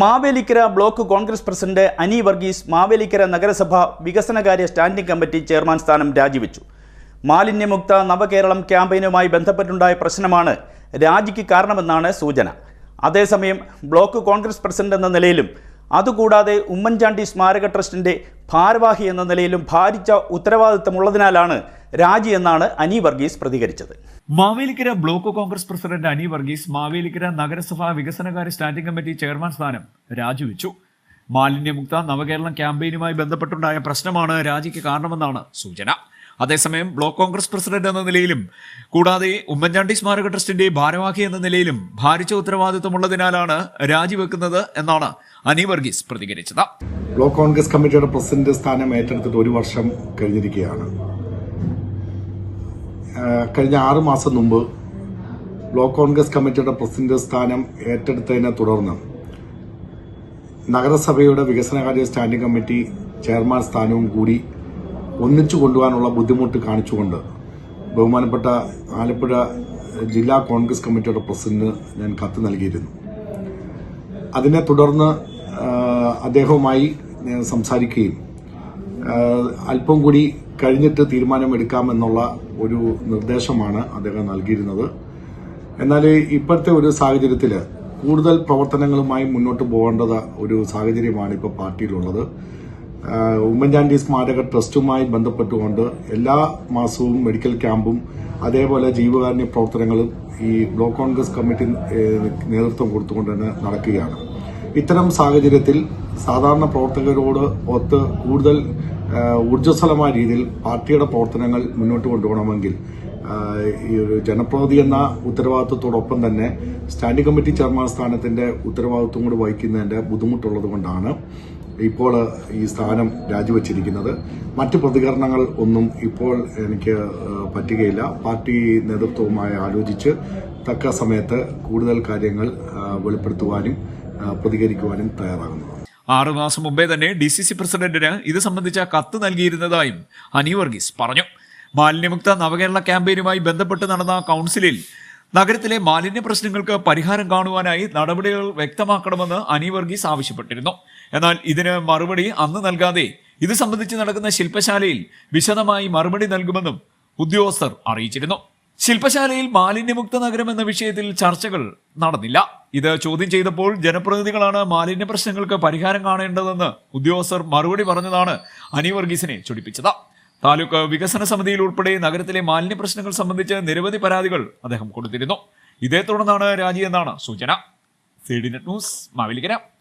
Mavelikkara block congress president Ani Varghese Mavelikkara നഗരസഭ വികസനകാര്യ standing committee chairman സ്ഥാനം രാജിവെച്ചു. മാലിന്യമുക്ത നവകേരളം ക്യാമ്പയിനുമായി ബന്ധപ്പെട്ടുണ്ടായ പ്രശ്നമാണ് രാജിക്ക് കാരണമെന്നാണ് സൂചന. അതേസമയം ബ്ലോക്ക് കോൺഗ്രസ് പ്രസിഡന്റ് എന്ന നിലയിലും അതുകൂടാതെ ഉമ്മൻചാണ്ടി സ്മാരക ട്രസ്റ്റിന്റെ ഭാരവാഹി എന്ന നിലയിലും ഭാരിച്ച ഉത്തരവാദിത്തമുള്ളതിനാലാണ് രാജി എന്നാണ് അനി വർഗീസ് പ്രതികരിച്ചത്. Mavelikkara block congress president Ani Varghese Mavelikkara നഗരസഭാ വികസനകാര്യ സ്റ്റാൻഡിംഗ് കമ്മിറ്റി ചെയർമാൻ സ്ഥാനം രാജിവെച്ചു. മാലിന്യമുക്ത നവകേരളം ക്യാമ്പയിനുമായി ബന്ധപ്പെട്ടുണ്ടായ പ്രശ്നമാണ് രാജിക്ക് കാരണമെന്നാണ് സൂചന. അതേസമയം ബ്ലോക്ക് കോൺഗ്രസ് പ്രസിഡന്റ് എന്ന നിലയിലും കൂടാതെ ഉമ്മൻചാണ്ടി സ്മാരക ട്രസ്റ്റിന്റെ ഭാരവാഹി എന്ന നിലയിലും ഭാരിച്ച ഉത്തരവാദിത്വമുള്ളതിനാലാണ് രാജിവെക്കുന്നത് എന്നാണ് അനി വർഗീസ് പ്രതികരിച്ചത്. ബ്ലോക്ക് കോൺഗ്രസ് കമ്മിറ്റിയുടെ പ്രസിഡന്റ് സ്ഥാനം ഏറ്റെടുത്തിട്ട് ഒരു വർഷം കഴിഞ്ഞിരിക്കുകയാണ്. കഴിഞ്ഞ ആറ് മാസം മുമ്പ് ബ്ലോക്ക് കോൺഗ്രസ് കമ്മിറ്റിയുടെ പ്രസിഡന്റ് സ്ഥാനം ഏറ്റെടുത്തതിനെ തുടർന്ന് നഗരസഭയുടെ വികസനകാര്യ സ്റ്റാൻഡിംഗ് കമ്മിറ്റി ചെയർമാൻ സ്ഥാനവും കൂടി ഒന്നിച്ചു കൊണ്ടുപോകാനുള്ള ബുദ്ധിമുട്ട് കാണിച്ചുകൊണ്ട് ബഹുമാനപ്പെട്ട ആലപ്പുഴ ജില്ലാ കോൺഗ്രസ് കമ്മിറ്റിയുടെ പ്രസിഡന്റ് ഞാൻ കത്ത് നൽകിയിരുന്നു. അതിനെ തുടർന്ന് അദ്ദേഹവുമായി ഞാൻ സംസാരിക്കുകയും അല്പം കൂടി കഴിഞ്ഞിട്ട് തീരുമാനമെടുക്കാമെന്നുള്ള ഒരു നിർദ്ദേശമാണ് അദ്ദേഹം നൽകിയിരുന്നത്. എന്നാൽ ഇപ്പോഴത്തെ ഒരു സാഹചര്യത്തിൽ കൂടുതൽ പ്രവർത്തനങ്ങളുമായി മുന്നോട്ട് പോകേണ്ടത് ഒരു സാഹചര്യമാണ് ഇപ്പോൾ പാർട്ടിയിലുള്ളത്. ഉമ്മൻചാണ്ടി സ്മാരക ട്രസ്റ്റുമായി ബന്ധപ്പെട്ടുകൊണ്ട് എല്ലാ മാസവും മെഡിക്കൽ ക്യാമ്പും അതേപോലെ ജീവകാരുണ്യ പ്രവർത്തനങ്ങളും ഈ ബ്ലോക്ക് കോൺഗ്രസ് കമ്മിറ്റി നേതൃത്വം കൊടുത്തുകൊണ്ട് തന്നെ നടക്കുകയാണ്. ഇത്തരം സാഹചര്യത്തിൽ സാധാരണ പ്രവർത്തകരോട് ഒത്ത് കൂടുതൽ ഊർജസ്വലമായ രീതിയിൽ പാർട്ടിയുടെ പ്രവർത്തനങ്ങൾ മുന്നോട്ട് കൊണ്ടുപോകണമെങ്കിൽ ഈ ഒരു ജനപ്രതിനിധി എന്ന ഉത്തരവാദിത്വത്തോടൊപ്പം തന്നെ സ്റ്റാൻഡിംഗ് കമ്മിറ്റി ചെയർമാൻ സ്ഥാനത്തിന്റെ ഉത്തരവാദിത്വം കൂടി വഹിക്കുന്നതിന്റെ ബുദ്ധിമുട്ടുള്ളത് കൊണ്ടാണ് ഇപ്പോൾ ഈ സ്ഥാനം രാജിവെച്ചിരിക്കുന്നത്. മറ്റ് പ്രതികരണങ്ങൾ ഒന്നും ഇപ്പോൾ എനിക്ക് പറ്റുകയില്ല. പാർട്ടി നേതൃത്വവുമായി ആലോചിച്ച് തക്ക സമയത്ത് കൂടുതൽ കാര്യങ്ങൾ വെളിപ്പെടുത്തുവാനും പ്രതികരിക്കുവാനും തയ്യാറാകുന്നത് ആറു മാസം മുമ്പേ തന്നെ ഡി സി സി പ്രസിഡന്റിന് ഇത് സംബന്ധിച്ച കത്ത് നൽകിയിരുന്നതായും അനി വർഗീസ് പറഞ്ഞു. മാലിന്യമുക്ത നവകേരള ക്യാമ്പയിനുമായി ബന്ധപ്പെട്ട് നടന്ന കൗൺസിലിൽ നഗരത്തിലെ മാലിന്യ പ്രശ്നങ്ങൾക്ക് പരിഹാരം കാണുവാനായി നടപടികൾ വ്യക്തമാക്കണമെന്ന് അനി വർഗീസ് ആവശ്യപ്പെട്ടിരുന്നു. എന്നാൽ ഇതിന് മറുപടി അന്ന് നൽകാതെ ഇത് സംബന്ധിച്ച് നടക്കുന്ന ശില്പശാലയിൽ വിശദമായി മറുപടി നൽകുമെന്നും ഉദ്യോഗസ്ഥർ അറിയിച്ചിരുന്നു. ശില്പശാലയിൽ മാലിന്യമുക്ത നഗരം എന്ന വിഷയത്തിൽ ചർച്ചകൾ നടന്നില്ല. ഇത് ചോദ്യം ചെയ്തപ്പോൾ ജനപ്രതിനിധികളാണ് മാലിന്യ പ്രശ്നങ്ങൾക്ക് പരിഹാരം കാണേണ്ടതെന്ന് ഉദ്യോഗസ്ഥർ മറുപടി പറഞ്ഞതാണ് അനി വർഗീസിനെ ചൊടിപ്പിച്ചത്. താലൂക്ക് വികസന സമിതിയിൽ ഉൾപ്പെടെ നഗരത്തിലെ മാലിന്യ പ്രശ്നങ്ങൾ സംബന്ധിച്ച് നിരവധി പരാതികൾ അദ്ദേഹം കൊടുത്തിരുന്നു. ഇതേ തുടർന്നാണ് രാജി എന്നാണ് സൂചന. C D net news Mavelikkara.